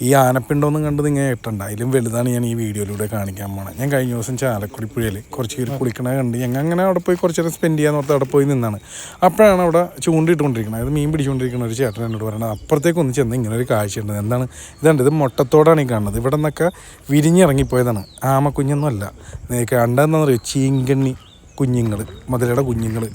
ഈ ആനപ്പിണ്ടൊന്നും കണ്ട് നിങ്ങൾ ഇട്ടണ്ട. അതിലും വലുതാണ് ഞാൻ ഈ വീഡിയോയിലൂടെ കാണിക്കാൻ പോണത് ഞാൻ കഴിഞ്ഞ ദിവസം ചാലക്കുടി പുഴയിൽ കുറച്ച് പേര് കുളിക്കണ കണ്ട് ഞങ്ങൾ അങ്ങനെ അവിടെ പോയി കുറച്ച് നേരം സ്പെൻഡ് ചെയ്യാൻ ഓർത്ത് അവിടെ പോയി നിന്നാണ്. അപ്പോഴാണ് അവിടെ ചൂണ്ടിട്ടുകൊണ്ടിരിക്കുന്നത് അതായത് മീൻ പിടിച്ചുകൊണ്ടിരിക്കുന്ന ഒരു ചേട്ടൻ എന്നോട് പറയുന്നത് അപ്പുറത്തേക്ക് ഒന്ന് ചെന്ന് ഇങ്ങനെ ഒരു കാഴ്ച ഉണ്ട് എന്താണ്? ഇതുണ്ട് ഇത് മുട്ടത്തോടാണ് ഈ കാണുന്നത്. ഇവിടെ നിന്നൊക്കെ വിരിഞ്ഞിറങ്ങിപ്പോയതാണ്. ആമക്കുഞ്ഞൊന്നും അല്ല കണ്ടെന്താണെന്ന് പറയുക ചീങ്കണ്ണി. കുഞ്ഞുങ്ങൾ മുതലയുടെ കുഞ്ഞുങ്ങൾ.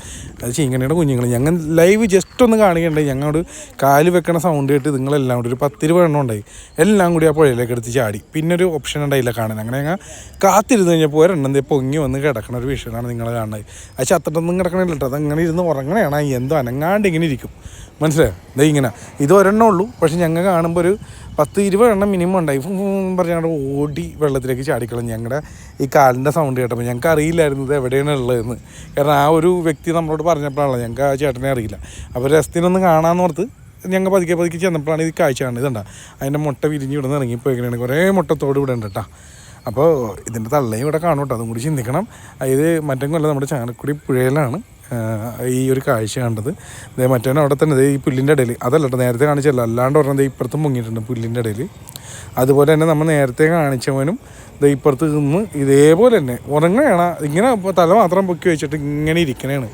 അത് ചീങ്കണിയുടെ കുഞ്ഞുങ്ങൾ. ഞങ്ങൾ ലൈവ് ജസ്റ്റ് ഒന്ന് കാണുകയുണ്ടായി. ഞങ്ങളോട് കാൽ വെക്കണ സൗണ്ട് കേട്ട് നിങ്ങളെല്ലാം കൂടി ഒരു പത്തിരുപത് എണ്ണം ഉണ്ടായി. എല്ലാം കൂടി ആ പുഴയിലേക്ക് എടുത്ത് ചാടി. പിന്നെ ഒരു ഓപ്ഷൻ ഉണ്ടായില്ല കാണാൻ. അങ്ങനെ ഞങ്ങൾ കാത്തിരുന്ന് കഴിഞ്ഞപ്പോൾ ഒരെണ്ണം ദേ പൊങ്ങി വന്ന് കിടക്കണ ഒരു വിഷയമാണ് നിങ്ങൾ കാണുന്നത്. അത് ചത്തിട്ടൊന്നും കിടക്കണില്ല കേട്ടോ. അതങ്ങനെ ഇരുന്ന് ഉറങ്ങണയാണ്. എന്തോ അനങ്ങാണ്ട് ഇങ്ങനെ ഇരിക്കും. മനസ്സിലായോ? ദേ ഇങ്ങനെ. ഇത് ഒരെണ്ണം ഉള്ളൂ. പക്ഷെ ഞങ്ങൾ കാണുമ്പോൾ ഒരു പത്ത് ഇരുപത് എണ്ണം മിനിമം ഉണ്ടായി. പറഞ്ഞാൽ ഓടി വെള്ളത്തിലേക്ക് ചാടിക്കളഞ്ഞ്. ഞങ്ങളുടെ ഈ കാലിന്റെ സൗണ്ട് കേട്ടപ്പോൾ ഞങ്ങൾക്ക് അറിയില്ലായിരുന്നു ഇത് എവിടെയാണ് ഉള്ളതെന്ന്. കാരണം ആ ഒരു വ്യക്തി നമ്മളോട് പറഞ്ഞപ്പോഴാണല്ലോ ഞങ്ങൾക്ക് ആ ചേട്ടനെ അറിയില്ല. അപ്പോൾ രസത്തിനൊന്ന് കാണാമെന്ന് ഓർത്ത് ഞങ്ങൾ പതുക്കെ പതുക്കെ ചെന്നപ്പോഴാണ് ഇത് കാഴ്ച കാണുന്നത് ഇതുണ്ട അതിന്റെ മുട്ട വിരിഞ്ഞ് ഇവിടെ നിന്ന് ഇറങ്ങിപ്പോയിക്കണേ കുറേ മുട്ടത്തോട് ഇവിടെ ഉണ്ട് കേട്ടോ അപ്പോൾ ഇതിന്റെ തള്ളയും ഇവിടെ കാണും കേട്ടോ അതും കൂടി ചിന്തിക്കണം. ഇത് മറ്റേ കൊല്ലം നമ്മുടെ ചാണക്കുടി പുഴയിലാണ് ഈ ഒരു കാഴ്ച കണ്ടത്. മറ്റേ അവിടെ തന്നെ ഈ പുല്ലിന്റെ ഇടയിൽ അതല്ല കേട്ടോ നേരത്തെ കാണിച്ചല്ല അല്ലാണ്ട് ഒരെണ്ണം ഇപ്പുറത്തും മുങ്ങിയിട്ടുണ്ട് പുല്ലിന്റെ ഇടയിൽ അതുപോലെ തന്നെ നമ്മൾ നേരത്തെ കാണിച്ചവനും ഇപ്പുറത്ത് നിന്ന് ഇതേപോലെ തന്നെ ഉറങ്ങുകയാണ്. ഇങ്ങനെ തല മാത്രം പൊക്കി വെച്ചിട്ട് ഇങ്ങനെ ഇരിക്കണേണ്.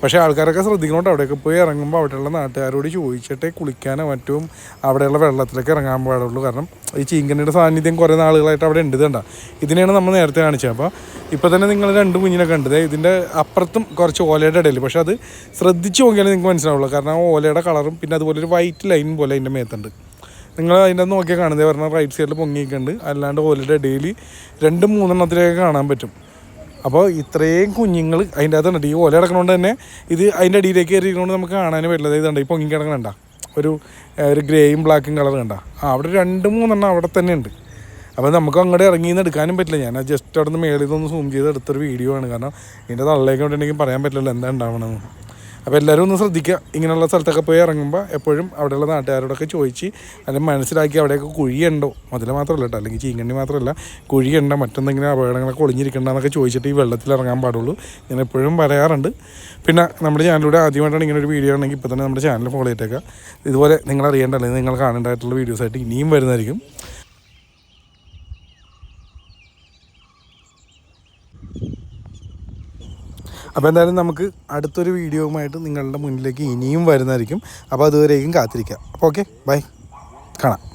പക്ഷേ ആൾക്കാരൊക്കെ ശ്രദ്ധിക്കണോട്ട് അവിടെയൊക്കെ പോയി ഇറങ്ങുമ്പോൾ അവിടെയുള്ള നാട്ടുകാരോട് ചോദിച്ചിട്ടേ കുളിക്കാനോ മറ്റും അവിടെയുള്ള വെള്ളത്തിലേക്ക് ഇറങ്ങാൻ പാടുള്ളൂ. കാരണം ഈ ചീങ്കണ്ണിയുടെ സാന്നിധ്യം കുറേ നാളുകളായിട്ട് അവിടെ ഉണ്ട്. കണ്ട? ഇതിനെയാണ് നമ്മൾ നേരത്തെ കാണിച്ചത്. അപ്പോൾ ഇപ്പോൾ തന്നെ നിങ്ങൾ രണ്ട് കുഞ്ഞിനെ കണ്ടത് ഇതിന്റെ അപ്പുറത്തും കുറച്ച് ഓലയുടെ ഇടയിൽ. പക്ഷേ അത് ശ്രദ്ധിച്ച് നോക്കിയാലേ നിങ്ങൾക്ക് മനസ്സിലാവുള്ളൂ. കാരണം ആ ഓലയുടെ കളറും പിന്നെ അതുപോലെ ഒരു വൈറ്റ് ലൈൻ പോലെ അതിന്റെ മേത്തുണ്ട്. നിങ്ങൾ അതിന്റെ നോക്കിയാൽ കാണുന്നത്. പറഞ്ഞാൽ റൈറ്റ് സൈഡിൽ പൊങ്ങിയിട്ടുണ്ട്. അല്ലാണ്ട് ഓലയുടെ ഇടയിൽ രണ്ട് മൂന്നെണ്ണത്തിലേക്ക് കാണാൻ പറ്റും. അപ്പോൾ ഇത്രയും കുഞ്ഞുങ്ങൾ അതിന്റെ അകത്തുണ്ട് ഈ ഓല കിടക്കണോണ്ട് തന്നെ ഇത് അതിന്റെ അടിയിലേക്ക് കയറിയിരിക്കൊണ്ട് നമുക്ക് കാണാനും പറ്റില്ല. ഇതുണ്ട് ഈ പൊങ്ങി കിടക്കണണ്ട ഒരു ഒരു ഗ്രേയും ബ്ലാക്കും കളർ കണ്ട? ആ അവിടെ രണ്ട് മൂന്നെണ്ണം അവിടെ തന്നെ ഉണ്ട്. അപ്പോൾ നമുക്ക് അങ്ങോട്ട് ഇറങ്ങി നിന്ന് എടുക്കാനും പറ്റില്ല. ഞാൻ ജസ്റ്റ് അവിടെ നിന്ന് മേളിൽ നിന്ന് സൂം ചെയ്ത് എടുത്തൊരു വീഡിയോ ആണ്. കാരണം ഇതിന്റെ തള്ളിലേക്ക് ഉണ്ടെങ്കിൽ പറയാൻ പറ്റില്ലല്ലോ എന്താ ഉണ്ടാവണമെന്ന് അപ്പോൾ എല്ലാവരും ഒന്ന് ശ്രദ്ധിക്കുക. ഇങ്ങനെയുള്ള സ്ഥലത്തൊക്കെ പോയി ഇറങ്ങുമ്പോൾ എപ്പോഴും അവിടെയുള്ള നാട്ടുകാരോടൊക്കെ ചോദിച്ച് അല്ലെങ്കിൽ മനസ്സിലാക്കി അവിടെയൊക്കെ കുഴിയുണ്ടോ? മുതൽ മാത്രമല്ല കേട്ടോ. അല്ലെങ്കിൽ ചീങ്കണ്ണി മാത്രമല്ല. കുഴിയുണ്ടോ? മറ്റെന്തെങ്കിലും അപകടങ്ങളൊക്കെ ഒളിഞ്ഞിരിക്കണ്ടെന്നൊക്കെ ചോദിച്ചിട്ട് ഈ വെള്ളത്തിൽ ഇറങ്ങാൻ പാടുള്ളൂ. ഞാൻ എപ്പോഴും പറയാറുണ്ട്. പിന്നെ നമ്മുടെ ചാനലിലൂടെ ആദ്യമായിട്ടാണ് ഇങ്ങനെ ഒരു വീഡിയോ ആണെങ്കിൽ ഇപ്പോൾ തന്നെ നമ്മുടെ ചാനൽ ഫോളോ ചെയ്തേക്കുക. ഇതുപോലെ നിങ്ങൾ അറിയേണ്ട അല്ലെങ്കിൽ നിങ്ങൾ കാണേണ്ടതായിട്ടുള്ള വീഡിയോസായിട്ട് ഇനിയും വരുന്നതായിരിക്കും. അപ്പോൾ എന്തായാലും നമുക്ക് അടുത്തൊരു വീഡിയോയുമായിട്ട് നിങ്ങളുടെ മുന്നിലേക്ക് ഇനിയും വരുന്നതായിരിക്കും. അപ്പോൾ അതുവരേക്കും കാത്തിരിക്കാം. അപ്പോൾ ഓക്കെ ബൈ കാണാം.